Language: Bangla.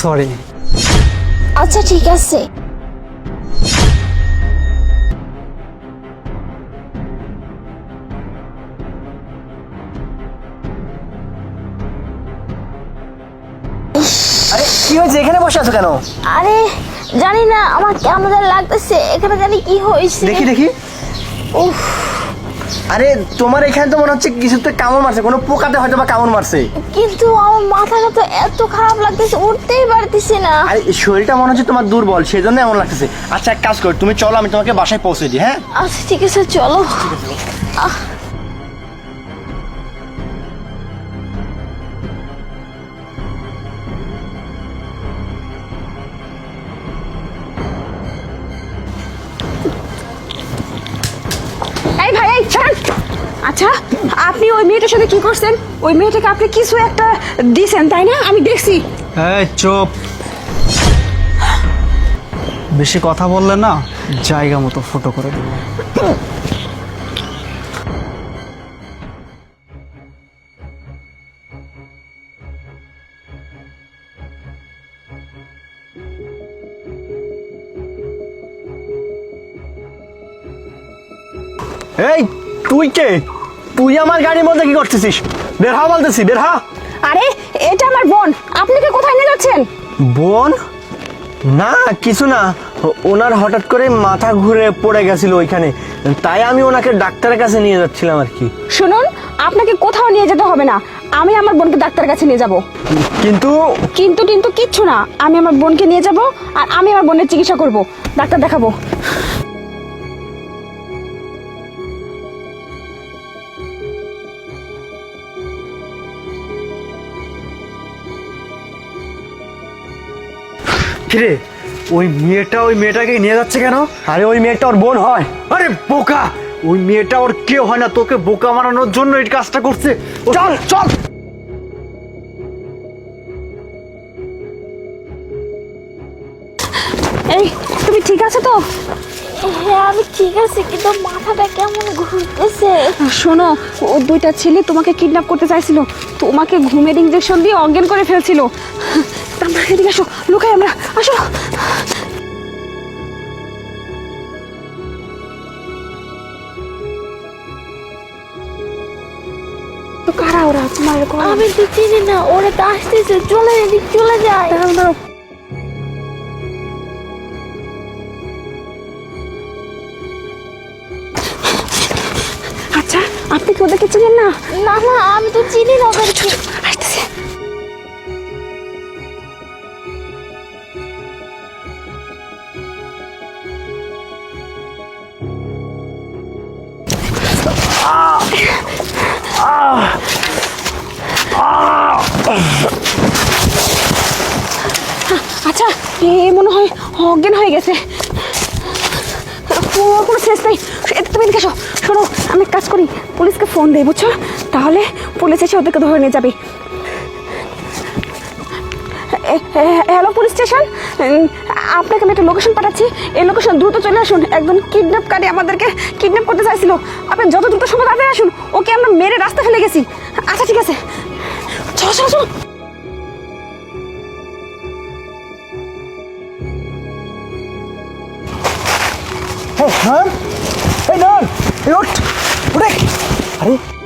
সরি আচ্ছা ঠিক আছে। আরে কি হয়েছে? এখানে বসে আছো কেন? আরে জানি না আমার কেমন লাগতেছে। এখানে জানি কি হয়েছে। দেখি দেখি। উফ। আরে তোমার এখানে তো মনে হচ্ছে কিছুতে কামড় মারছে কোনো পোকাতে হয়তো বা কামড় মারছে। কিন্তু আমার মাথাটা তো এত খারাপ লাগতেছে উঠতেই পারতেছি না। আরে শরীরটা মনে হচ্ছে তোমার দুর্বল সেই জন্য এমন লাগতেছে। আচ্ছা এক কাজ কর তুমি চলো আমি তোমাকে বাসায় পৌঁছে দিই হ্যাঁ? আচ্ছা ঠিক আছে চলো। ঠিক এই আচ্ছা আপনি ওই মেয়েটার সাথে কি করছেন? ওই মেয়েটাকে আপনি কিছু একটা দিছেন, তাই না? আমি দেখছি। বেশি কথা বললে না, জায়গা মতো ফটো করে দেবো। এই তুই কে? তুই আমার গাড়ির মধ্যে কি করতেছিস? বের হা বলতেছি বের হা আরে এটা আমার বোন। আপনি কি কোথায় নিয়ে যাচ্ছেন? বোন? না কিছু না। ওনার হঠাৎ করে মাথা ঘুরে পড়ে গেছিল ওইখানে। তাই আমি ওনাকে ডাক্তারের কাছে নিয়ে যাচ্ছিলাম আর কি। শুনুন আপনাকে কোথাও নিয়ে যেতে হবে না। আমি আমার বোনকে ডাক্তারের কাছে নিয়ে যাব। কিন্তু? কিন্তু কিন্তু কিচ্ছু না। আমি আমার বোনকে নিয়ে যাব আর আমি আমার বোনের চিকিৎসা করব। ডাক্তার দেখাবো। কিরে ওই মেয়েটা ওই মেয়েটাকে নিয়ে যাচ্ছে কেন? আরে ওই মেয়েটা ওর বোন হয়। আরে বোকা! ওই মেয়েটা ওর কেউ হয় না তোকে বোকা মারানোর জন্য এই কাজটা করছে। ও- চল চল! এই তুমি ঠিক আছে তো? হ্যাঁ আমি ঠিক আছে কিন্তু মাথাটা কেমন ঘুরতেছে? শোনো ও দুইটা ছেলে তোমাকে কিডন্যাপ করতে চাইছিল। তোমাকে ঘুমের ইঞ্জেকশন দিয়ে অজ্ঞান করে ফেলছিল। এদিকে আসো লুকাই আমরা আসো। তো কারা ওরা? তোমার আমি তো চিনি না ওরা তো আসতেছে চলে এদিক চলে যায় দাঁড়াও। আচ্ছা আপনি কি ওদেরকে চিনেন না? না না আমি তো চিনি না ওদেরকে। মনে হয়, অজ্ঞান হয়ে গেছে। কোনো শেষ নেই। তুমি এদিকে এসো। শোনো, আমি কাজ করি। পুলিশকে ফোন দিই, বুঝছ? তাহলে পুলিশ এসে ওদেরকে ধরে নিয়ে যাবে। হ্যালো পুলিশ স্টেশন আপনাকে আমি একটা লোকেশন পাঠাচ্ছি। এই লোকেশন দ্রুত চলে আসুন। একজন কিডন্যাপকারী আমাদেরকে কিডন্যাপ করতে চাইছিল। আপনি যত দ্রুত সম্ভব তাড়াতাড়ি আসুন। ওকে আমরা মেরে রাস্তা ফেলে গেছি। আচ্ছা ঠিক আছে। চলো চলো চলো। হ্যাঁ এই নন এই ওঠ উঠে আরে